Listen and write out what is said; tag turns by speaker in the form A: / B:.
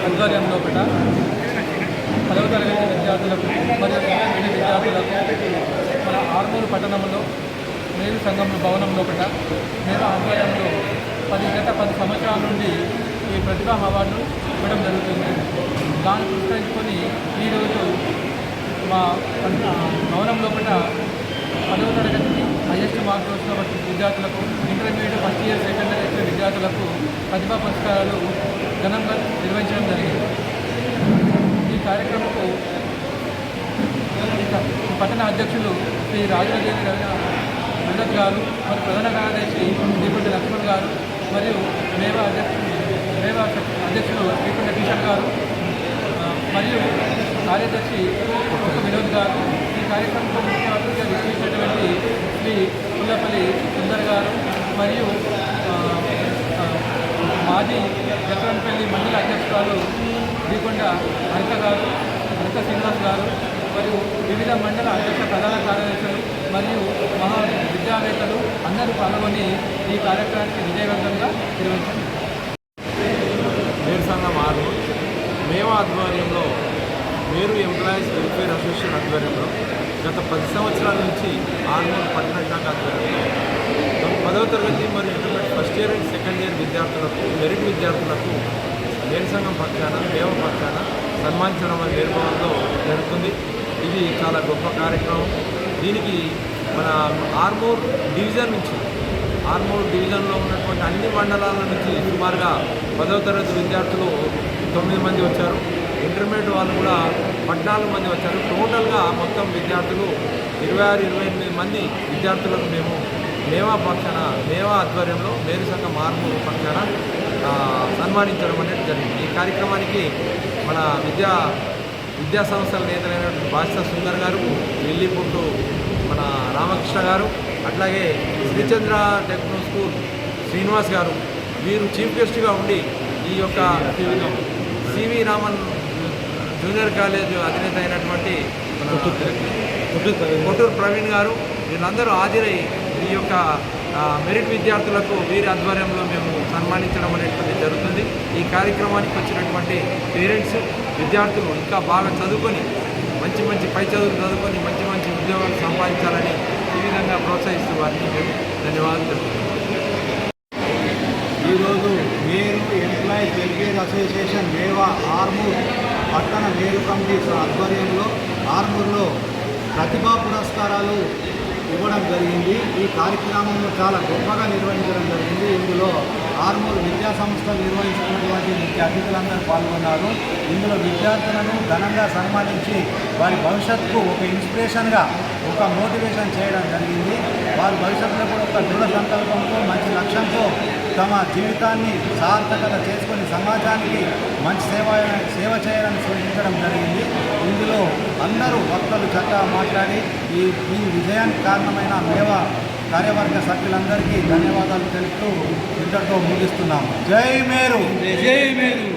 A: ఆధ్వర్యంలో కూడా పదవ తరగతి విద్యార్థులకు మరియు తరగతి విద్యార్థులకు మన ఆర్మూరు పట్టణంలో మేలు సంఘం భవనంలో కూడా మేవా ఆధ్వర్యంలో పది గత పది సంవత్సరాల నుండి ఈ ప్రతిభా అవార్డు ఇవ్వడం జరుగుతుంది. దాన్ని పురస్కరించుకొని ఈరోజు మా భవనం కూడా పదవ తరగతికి హైయెస్ట్ మార్కులు వచ్చిన విద్యార్థులకు intermediate first year second year వచ్చిన విద్యార్థులకు ప్రతిభా పురస్కారాలు ఘనంగా నిర్వహించడం జరిగింది. ఈ కార్యక్రమంకు పట్టణ అధ్యక్షులు శ్రీ రాజులదేవి భరత్ గారు మరియు ప్రధాన కార్యదర్శి దీపటి లక్ష్మణ్ గారు మరియు మేవా అధ్యక్షులు మేవా అధ్యక్షులు దీపటి కిషన్ గారు మరియు కార్యదర్శి వినోద్ గారు. ఈ కార్యక్రమంలో ముఖ్య అతిథిగా నిర్వహించినటువంటి శ్రీ పుల్లపల్లి సుందర్ గారు మరియు మాజీ జక్రంపల్లి మండల అధ్యక్షురాలు లేకుండా హరిత గారు హరిత శ్రీనివాస్ గారు మరియు వివిధ మండల అధ్యక్ష ప్రధాన కార్యదర్శులు మరియు మహా విద్యావేత్తలు అందరూ పాల్గొని ఈ కార్యక్రమానికి విజయవంతంగా నిర్వహించారు.
B: మేరు సంఘం ఆరు మేము ఆధ్వర్యంలో మేరు ఎంప్లాయీస్ వెల్ఫేర్ అసోసియేషన్ ఆధ్వర్యంలో గత పది సంవత్సరాల నుంచి ఆర్మూర్ పట్టణ శాఖ ఆధ్వర్యంలో పదవ తరగతి మరియు intermediate first year and second year విద్యార్థులకు మెరిట్ విద్యార్థులకు మేరు సంఘం పక్షాన దేవ పక్షాన సన్మానించడం అనే నిర్మాణంలో జరుగుతుంది. ఇది చాలా గొప్ప కార్యక్రమం. దీనికి మన ఆర్మూర్ డివిజన్ నుంచి ఆర్మూర్ డివిజన్లో ఉన్నటువంటి అన్ని మండలాల నుంచి సుమారుగా పదవ తరగతి విద్యార్థులు తొమ్మిది మంది వచ్చారు. ఇంటర్మీడియట్ వాళ్ళు కూడా పద్నాలుగు మంది వచ్చారు. టోటల్గా మొత్తం విద్యార్థులు ఇరవై ఆరు ఇరవై ఎనిమిది మంది విద్యార్థులకు మేము మేవా పక్షాన మేవా ఆధ్వర్యంలో మేరు సంఘం ఆర్మూర్ పక్షాన సన్మానించడం అనేది జరిగింది. ఈ కార్యక్రమానికి మన విద్యా విద్యా సంస్థల నేతలైనటువంటి బాషా సుందర్ గారు వెల్లిపుట్టు మన రామకృష్ణ గారు అట్లాగే శ్రీచంద్ర టెక్నో స్కూల్ శ్రీనివాస్ గారు వీరు చీఫ్ గెస్ట్గా ఉండి ఈ యొక్క సివి రామన్ జూనియర్ కాలేజ్ అధినేత అయినటువంటి కొట్టూరు ప్రవీణ్ గారు వీళ్ళందరూ హాజరై ఈ యొక్క మెరిట్ విద్యార్థులకు వీరి ఆధ్వర్యంలో మేము సన్మానించడం అనేటువంటిది జరుగుతుంది. ఈ కార్యక్రమానికి వచ్చినటువంటి పేరెంట్స్ విద్యార్థులు ఇంకా బాగా చదువుకొని మంచి మంచి పై చదువులు చదువుకొని మంచి మంచి ఉద్యోగాలు సంపాదించాలని ఈ విధంగా ప్రోత్సహిస్తూ వారిని మేము ధన్యవాదాలు తెలుపుతున్నాం.
C: ఈరోజు మేరు ఎంప్లాయీస్ వెల్ఫేర్ అసోసియేషన్ మేవా ఆర్మూర్ పట్టణ మేరు కమిటీ ఆధ్వర్యంలో ఆర్మూర్లో ప్రతిభా పురస్కారాలు ఇవ్వడం జరిగింది. ఈ కార్యక్రమంలో చాలా గొప్పగా నిర్వహించడం జరిగింది. ఇందులో ఆర్మూర్ విద్యా సంస్థలు నిర్వహించినటువంటి ముఖ్య అతిథులందరూ పాల్గొన్నారు. ఇందులో విద్యార్థులను ఘనంగా సన్మానించి వారి భవిష్యత్తుకు ఒక ఇన్స్పిరేషన్గా ఒక మోటివేషన్ చేయడం జరిగింది. వారి భవిష్యత్తులో కూడా ఒక దృఢ సంకల్పంతో మంచి లక్ష్యంతో తమ జీవితాన్ని సార్థకత చేసుకొని సమాజానికి మంచి సేవ సేవ చేయాలని సూచించడం జరిగింది. ఇందులో అందరూ భక్తులు చక్కగా మాట్లాడి ఈ ఈ విజయానికి కారణమైన మేవా కార్యవర్గ సభ్యులందరికీ ధన్యవాదాలు తెలుపుతూ ఇంతటితో ముగిస్తున్నాము. జై మేరు!
A: జై మేరు!